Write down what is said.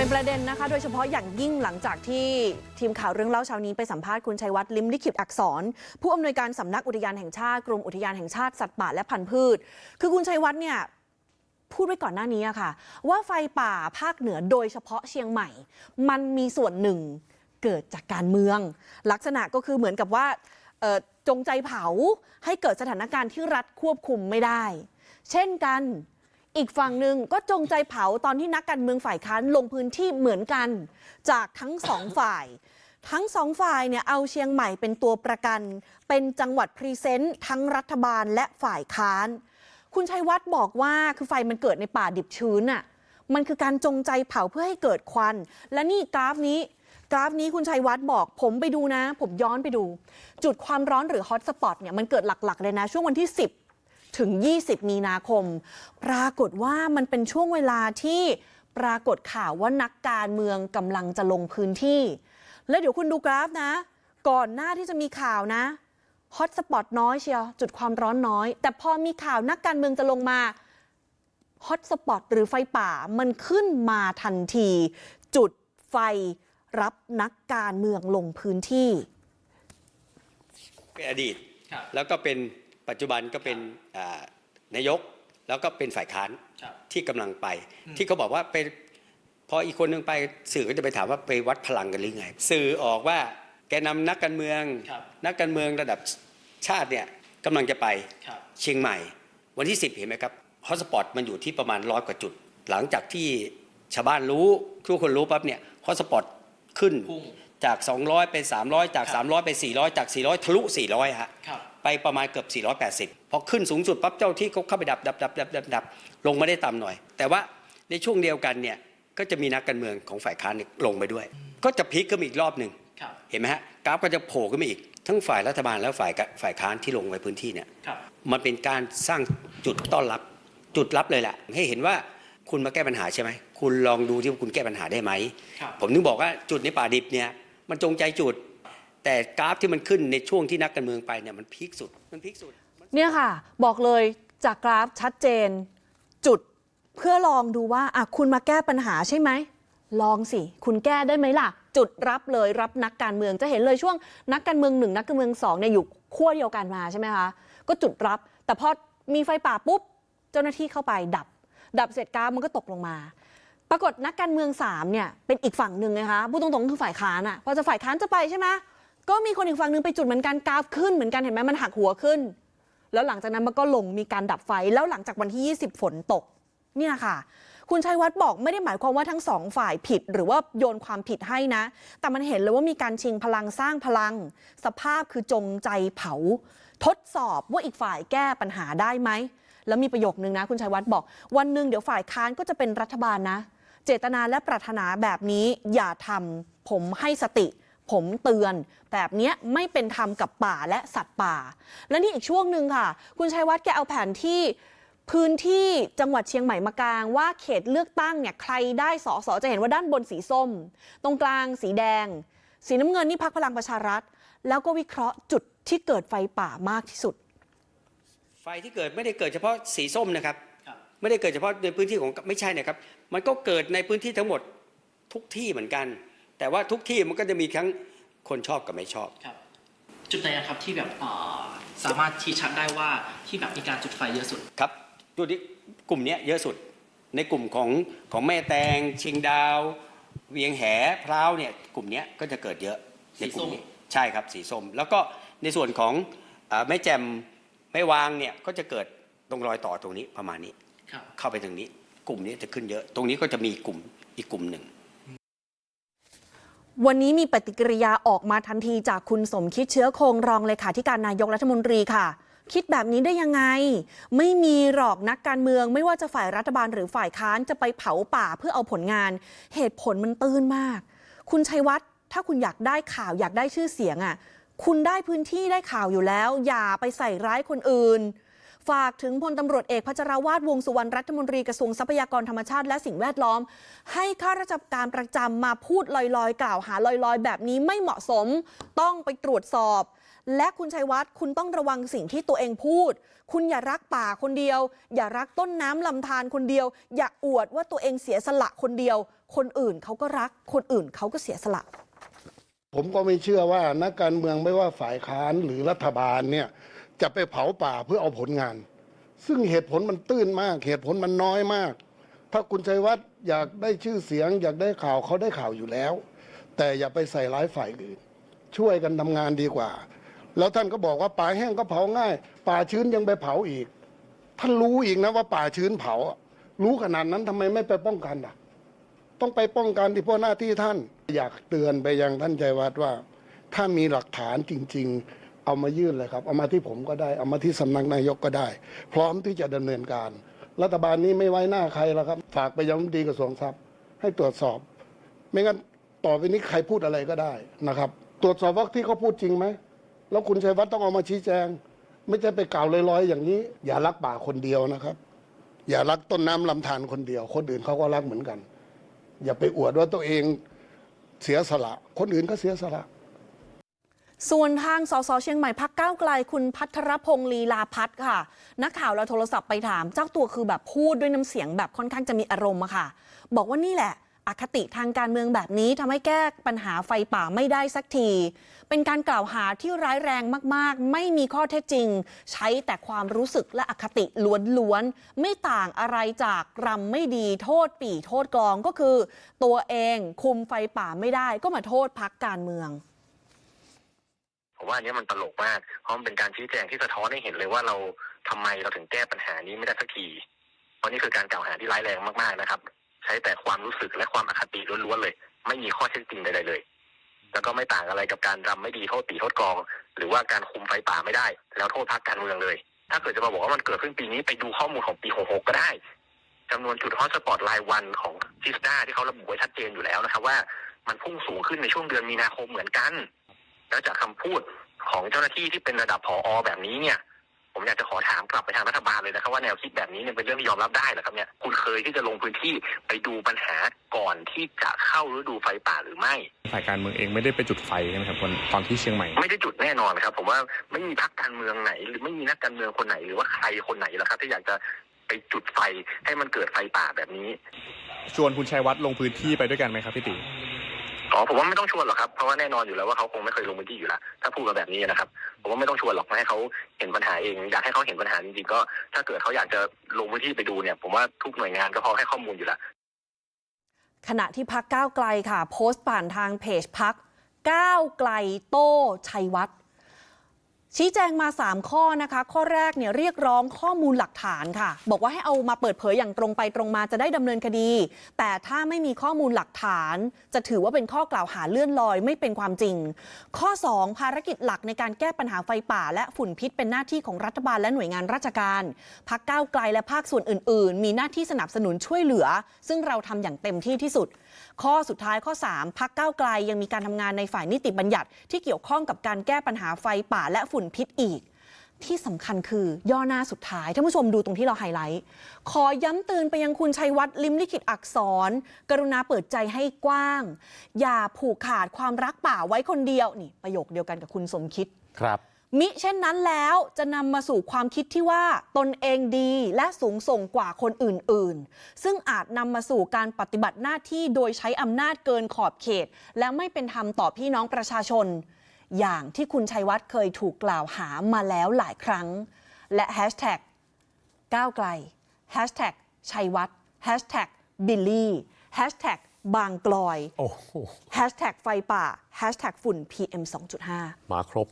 เป็นประเด็นนะคะ โดยเฉพาะอย่างยิ่งหลังจากที่ทีมข่าวเรื่องเล่าเช้านี้ไปสัมภาษณ์คุณชัยวัฒน์ลิมลิขิตอักษร ผู้อำนวยการสำนักอุทยานแห่งชาติกรมอุทยานแห่งชาติสัตว์ป่าและพันธุ์พืช คือคุณชัยวัฒน์เนี่ยพูดไว้ก่อนหน้านี้ค่ะ ว่าไฟป่าภาคเหนือโดยเฉพาะเชียงใหม่ มันมีส่วนหนึ่งเกิดจากการเมือง ลักษณะก็คือเหมือนกับว่าจงใจเผาให้เกิดสถานการณ์ที่รัฐควบคุมไม่ได้ เช่นกัน อีกฝั่งหนึ่งก็จงใจเผาตอนที่นักการเมืองฝ่ายค้านลงพื้นที่เหมือนกัน จากทั้งสองฝ่าย ทั้งสองฝ่ายเนี่ยเอาเชียงใหม่เป็นตัวประกัน เป็นจังหวัดพรีเซนต์ทั้งรัฐบาลและฝ่ายค้าน คุณชัยวัฒน์บอกว่าคือไฟมันเกิดในป่าดิบชื้นอะมันคือการจงใจเผาเพื่อให้เกิดควัน และนี่กราฟนี้ กราฟนี้คุณชัยวัฒน์บอก ผมไปดูนะ ผมย้อนไปดู จุดความร้อนหรือฮอตสปอตเนี่ยมันเกิดหลักๆเลยนะ ช่วงวันที่ 10 ถึง 20 มีนาคม ปรากฏว่ามันเป็นช่วงเวลาที่ปรากฏข่าวว่านักการเมืองกำลังจะลงพื้นที่ แล้วเดี๋ยวคุณดูกราฟนะ ก่อนหน้าที่จะมีข่าวนะฮอตสปอตน้อยเชียวจุดความร้อนน้อย แต่พอมีข่าวนักการเมืองจะลงมาฮอตสปอตหรือไฟป่ามันขึ้นมาทันที จุดไฟรับนักการเมืองลงพื้นที่ เป็นอดีตครับแล้วก็เป็น ปัจจุบันก็เป็นอ่านายกแล้วก็เป็นฝ่ายค้านครับที่กำลังไป ที่เขาบอกว่าไปพออีกคนหนึงไปสื่อก็จะไปถามว่าไปวัดพลังกันหรือไง สื่อออกว่าแกนำนักการเมืองครับนักการเมืองระดับชาติเนี่ยกำลังจะไปครับเชียงใหม่ วันที่ 10 เห็นไหมครับฮอตสปอตมันอยู่ที่ประมาณร้อยกว่าจุด หลังจากที่ชาวบ้านรู้ทุกคนรู้ปั๊บเนี่ยฮอตสปอตขึ้นพุ่ง จาก 200 เป็น 300 จากครับ300ไป400 จาก 400 ทะลุ 400 ฮะครับไปประมาณเกือบ 480 พอขึ้นสูงสุดปั๊บเจ้าที่เขาเข้าไปดับดับดับดับดับดับลงมาได้ต่ำหน่อย แต่ว่าในช่วงเดียวกันเนี่ยก็จะมีนักการเมืองของฝ่ายค้านเนี่ยลงไปด้วย ก็จะพลิกขึ้นมาอีกรอบหนึ่งครับเห็นไหมฮะกราฟก็จะโผล่ขึ้นมาอีก ทั้งฝ่ายรัฐบาลและฝ่ายกะฝ่ายค้านที่ลงไปพื้นที่เนี่ยครับมันเป็นการสร้างจุดต้อนรับจุดรับเลยแหละให้เห็นว่าคุณมาแก้ปัญหาใช่ไหมคุณลองดูที่ว่าคุณแก้ปัญหาได้ไหมครับผมถึงบอกว่าจุดในป่าดิบเนี่ย มันจงใจจุด แต่กราฟที่มันขึ้นในช่วงที่นักการเมืองไปเนี่ยมันพีคสุดมันพีคสุด เนี่ยค่ะ บอกเลยจากกราฟชัดเจน จุดเพื่อลองดูว่าอะคุณมาแก้ปัญหาใช่ไหม ลองสิ คุณแก้ได้ไหมล่ะ จุดรับเลยรับนักการเมืองจะเห็นเลยช่วงนักการเมืองหนึ่งนักการเมืองสองเนี่ยอยู่ขั้วเดียวกันมาใช่ไหมคะก็จุดรับ แต่พอมีไฟป่าปุ๊บ เจ้าหน้าที่เข้าไปดับ ดับเสร็จกราฟมันก็ตกลงมา ปรากฏนักการเมืองสามเนี่ยเป็นอีกฝั่งหนึ่งนะคะพูดตรงๆคือฝ่ายค้านอะพอจะฝ่ายค้านจะไปใช่ไหมก็มีคนอีกฝั่งหนึ่งไปจุดเหมือนกันกราฟขึ้นเหมือนกันเห็นไหมมันหักหัวขึ้น แล้วหลังจากนั้นมันก็ลงมีการดับไฟแล้วหลังจากวันที่ 20 ฝนตกเนี่ยค่ะ คุณชัยวัฒน์บอกไม่ได้หมายความว่าทั้งสองฝ่ายผิด หรือว่าโยนความผิดให้นะ แต่มันเห็นเลยว่ามีการชิงพลังสร้างพลัง สภาพคือจงใจเผา ทดสอบว่าอีกฝ่ายแก้ปัญหาได้ไหมแล้วมีประโยคนึงนะ คุณชัยวัฒน์บอก วันหนึ่งเดี๋ยวฝ่ายค้านก็จะเป็นรัฐบาลนะ เจตนาและปรารถนาแบบนี้อย่าทำผมให้สติ ผมเตือน แบบนี้ไม่เป็นธรรมกับป่าและสัตว์ป่า และนี่อีกช่วงหนึ่งค่ะ คุณชัยวัฒน์แกเอาแผนที่พื้นที่จังหวัดเชียงใหม่มากางว่าเขตเลือกตั้งเนี่ยใครได้สอสอจะเห็นว่าด้านบนสีส้ม ตรงกลางสีแดง สีน้ำเงินนี่พักพลังประชารัฐ แล้วก็วิเคราะห์จุดที่เกิดไฟป่ามากที่สุด ไฟที่เกิดไม่ได้เกิดเฉพาะสีส้มนะครับ ไม่ได้เกิดเฉพาะในพื้นที่ของไม่ใช่นะครับ มันก็เกิดในพื้นที่ทั้งหมดทุกที่เหมือนกัน แต่ว่าทุกที่มันก็จะมีทั้งคนชอบกับไม่ชอบครับ จุดไหนอะครับที่แบบเอ่อสามารถชี้ชัดได้ว่าที่แบบมีการจุดไฟเยอะสุด ครับจุดนี้กลุ่มเนี้ยเยอะสุดในกลุ่มของของแม่แตงเชียงดาว เวียงแหพร้าวเนี่ยกลุ่มเนี้ยก็จะเกิดเยอะในกลุ่มนี้ใช่ครับสีส้ม แล้วก็ในส่วนของเอ่อแม่แจ่มแม่วางเนี่ยก็จะเกิดตรงรอยต่อตรงนี้ประมาณนี้ครับ เข้าไปตรงนี้ กลุ่มนี้จะขึ้นเยอะ ตรงนี้ก็จะมีกลุ่มอีกกลุ่มหนึ่ง วันนี้มีปฏิกิริยาออกมาทันทีจากคุณสมคิดเชื้อคงรองเลขาธิการนายกรัฐมนตรีค่ะคิดแบบนี้ได้ยังไง ไม่มีหรอกนักการเมือง ไม่ว่าจะฝ่ายรัฐบาลหรือฝ่ายค้านจะไปเผาป่าเพื่อเอาผลงาน เหตุผลมันตื้นมาก คุณชัยวัฒน์ถ้าคุณอยากได้ข่าวอยากได้ชื่อเสียงอะ คุณได้พื้นที่ได้ข่าวอยู่แล้ว อย่าไปใส่ร้ายคนอื่น ฝากถึงพลตำรวจเอกพัชรวาทวงสุวรรณรัฐมนตรีกระทรวงทรัพยากรธรรมชาติและสิ่งแวดล้อม ให้ข้าราชการประจำมาพูดลอยๆ กล่าวหาลอยๆ แบบนี้ไม่เหมาะสม ต้องไปตรวจสอบ และคุณชัยวัฒน์คุณต้องระวังสิ่งที่ตัวเองพูด คุณอย่ารักป่าคนเดียว อย่ารักต้นน้ำลำธารคนเดียว อย่าอวดว่าตัวเองเสียสละคนเดียว คนอื่นเขาก็รัก คนอื่นเขาก็เสียสละผมก็ไม่เชื่อว่านักการเมืองไม่ว่าฝ่ายค้านหรือรัฐบาลเนี่ย จะไปเผาป่าเพื่อเอาผลงาน ซึ่งเหตุผลมันตื้นมาก เหตุผลมันน้อยมาก ถ้าคุณชัยวัฒน์อยากได้ชื่อเสียง อยากได้ข่าวเขาได้ข่าวอยู่แล้ว แต่อย่าไปใส่ร้ายฝ่ายอื่น ช่วยกันทำงานดีกว่า แล้วท่านก็บอกว่าป่าแห้งก็เผาง่าย ป่าชื้นยังไปเผาอีก ท่านรู้อีกนะว่าป่าชื้นเผา รู้ขนาดนั้นทำไมไม่ไปป้องกันอะ ต้องไปป้องกันที่พราะหน้าที่ท่าน อยากเตือนไปยังท่านชัยวัฒน์ว่า ถ้ามีหลักฐานจริง ๆ เอามายื่นเลยครับ เอามาที่ผมก็ได้ เอามาที่สำนักนายกก็ได้ พร้อมที่จะดำเนินการ รัฐบาลนี้ไม่ไว้หน้าใครแล้วครับ ฝากไปยังรัฐมนตรีกระทรวงทรัพย์ให้ตรวจสอบ ไม่งั้นต่อไปนี้ใครพูดอะไรก็ได้นะครับ ตรวจสอบว่าที่เขาพูดจริงไหมแล้วคุณชัยวัฒน์ต้องเอามาชี้แจง ไม่ใช่ไปกล่าวลอยๆ อย่างนี้ อย่ารักป่าคนเดียวนะครับ อย่ารักต้นน้ำลำธารคนเดียว คนอื่นเขาก็รักเหมือนกัน อย่าไปอวดว่าตัวเองเสียสละ คนอื่นก็เสียสละ ส่วนทางสสเชียงใหม่พักก้าวไกลคุณพัทรพงศ์ลีลาพัฒค่ะ นักข่าวเราโทรศัพท์ไปถาม เจ้าตัวคือแบบพูดด้วยน้ำเสียงแบบค่อนข้างจะมีอารมณ์อะค่ะ บอกว่านี่แหละอคติทางการเมืองแบบนี้ทำให้แก้ปัญหาไฟป่าไม่ได้สักที เป็นการกล่าวหาที่ร้ายแรงมากๆ ไม่มีข้อเท็จจริง ใช้แต่ความรู้สึกและอคติล้วนๆ ไม่ต่างอะไรจากรำไม่ดีโทษปี่โทษกลองก็คือ ตัวเองคุมไฟป่าไม่ได้ก็มาโทษพักการเมือง ผมว่าอันเนี้ยมันตลกมาก เพราะมันเป็นการชี้แจงที่สะท้อนให้เห็นเลยว่าเราทำไมเราถึงแก้ปัญหานี้ไม่ได้สักทีเพราะนี่คือการกล่าวหาที่ร้ายแรงมากๆนะครับ ใช้แต่ความรู้สึกและความอคติล้วนๆเลย ไม่มีข้อเท็จจริงใดๆเลย แล้วก็ไม่ต่างอะไรกับการรำไม่ดีโทษตีโทษกอง หรือว่าการคุมไฟป่าไม่ได้ แล้วโทษพรรคการเมืองเลย ถ้าเกิดจะมาบอกว่ามันเกิดขึ้นปีนี้ไปดูข้อมูลของปี 66 ก็ได้จำนวนจุดฮอตสปอตรายวันของจิสดาที่เขาระบุไว้ชัดเจนอยู่แล้วนะครับว่ามันพุ่งสูงขึ้นในช่วงเดือนมีนาคมเหมือนกัน แล้วจากคำพูดของเจ้าหน้าที่ที่เป็นระดับผออแบบนี้เนี่ย ผมอยากจะขอถามกลับไปทางรัฐบาลเลยนะครับว่าแนวคิดแบบนี้เนี่ยเป็นเรื่องที่ยอมรับได้เหรอครับเนี่ยคุณเคยที่จะลงพื้นที่ไปดูปัญหาก่อนที่จะเข้าฤดูไฟป่าหรือไม่ฝ่ายการเมืองเองไม่ได้ไปจุดไฟใช่ไหมครับวันตอนที่เชียงใหม่ไม่ได้จุดแน่นอนครับ ผมว่าไม่มีพรรคการเมืองไหน หรือไม่มีนักการเมืองคนไหนหรือว่าใครคนไหนแล้วครับที่อยากจะไปจุดไฟให้มันเกิดไฟป่าแบบนี้ ชวนคุณชัยวัฒน์ลงพื้นที่ไปด้วยกันไหมครับพี่ติ อ๋อผมว่าไม่ต้องชวนหรอกครับเพราะว่าแน่นอนอยู่แล้วว่าเขาคงไม่เคยลงพื้นที่อยู่แล้วถ้าพูดมาแบบนี้นะครับผมว่าไม่ต้องชวนหรอกให้เขาเห็นปัญหาเองอยากให้เขาเห็นปัญหาจริงๆก็ ถ้าเกิดเขาอยากจะลงพื้นที่ไปดูเนี่ย ผมว่าทุกหน่วยงานก็พอให้ข้อมูลอยู่แล้วขณะที่พักก้าวไกลค่ะ โพสต์ผ่านทางเพจพักก้าวไกลโต้ชัยวัฒน์ ชี้แจงมา 3 ข้อนะคะ ข้อแรกเนี่ยเรียกร้องข้อมูลหลักฐานค่ะ บอกว่าให้เอามาเปิดเผยอย่างตรงไปตรงมาจะได้ดำเนินคดี แต่ถ้าไม่มีข้อมูลหลักฐาน จะถือว่าเป็นข้อกล่าวหาเลื่อนลอยไม่เป็นความจริง ข้อ 2 ภารกิจหลักในการแก้ปัญหาไฟป่า และฝุ่นพิษเป็นหน้าที่ของรัฐบาลและหน่วยงานราชการพักก้าวไกลและภาคส่วนอื่น ๆ มีหน้าที่สนับสนุนช่วยเหลือ ซึ่งเราทำอย่างเต็มที่ที่สุด ข้อสุดท้ายข้อ 3 พักก้าวไกลยังมีการทำงานในฝ่ายนิติบัญญัติที่เกี่ยวข้องกับการแก้ปัญหาไฟป่าและฝุ่นพิษอีก ที่สำคัญคือย่อหน้าสุดท้ายท่านผู้ชมดูตรงที่เราไฮไลท์ ขอย้ำเตือนไปยังคุณชัยวัฒน์ลิมลิขิตอักษร กรุณาเปิดใจให้กว้าง อย่าผูกขาดความรักป่าไว้คนเดียวนี่ประโยคเดียวกันกับคุณสมคิด ครับ มิเช่นนั้นแล้วจะนำมาสู่ความคิดที่ว่าตนเองดีและสูงส่งกว่าคนอื่นๆ ซึ่งอาจนำมาสู่การปฏิบัติหน้าที่โดยใช้อำนาจเกินขอบเขต และไม่เป็นธรรมต่อพี่น้องประชาชน อย่างที่คุณชัยวัฒน์เคยถูกกล่าวหามาแล้วหลายครั้ง และแฮชแท็กก้าวไกลแฮชแท็กชัยวัฒน์แฮชแท็กบิลลี่แฮชแท็กบางกลอยโอ้โหแฮชแท็กไฟป่าแฮชแท็กฝุ่น PM 2.5 มาครบ